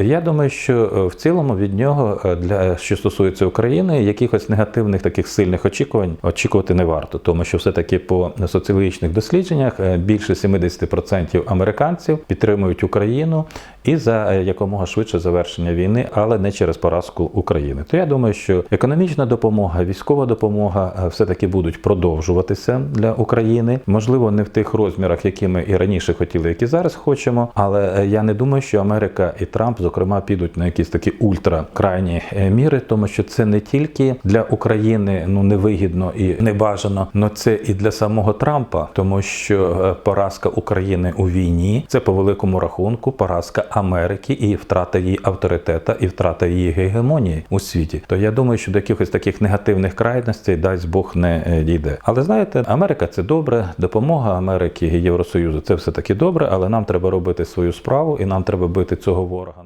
Я думаю, що е, в цілому від нього е, для що стосується України, якихось негативних таких сильних очікувань очікувати не варто, тому що все таки по соціологічних дослідженнях е, більше 70% американців підтримують Україну і за якомога швидше завершення війни, але не через поразку України. То я думаю, що економічна допомога, військова допомога все таки будуть продовжуватися для України. Можливо, не в тих розмірах, які ми і раніше хотіли, які зараз хочемо. Але я не думаю, що Америка і Трамп, зокрема, підуть на якісь такі ультракрайні е, міри, тому що це не тільки для України ну невигідно і небажано, але це і для самого Трампа, тому що е, поразка України у війні це по великому рахунку поразка Америки і втрата її авторитета, і втрата її гегемонії у світі. То я думаю, що до якихось таких негативних крайностей дасть Бог не е, дійде. Але знаєте, Америка це добре, допомога Америки і Євросоюзу це все таки добре, але нам треба робити свою справу і нам треба бити цього ворога.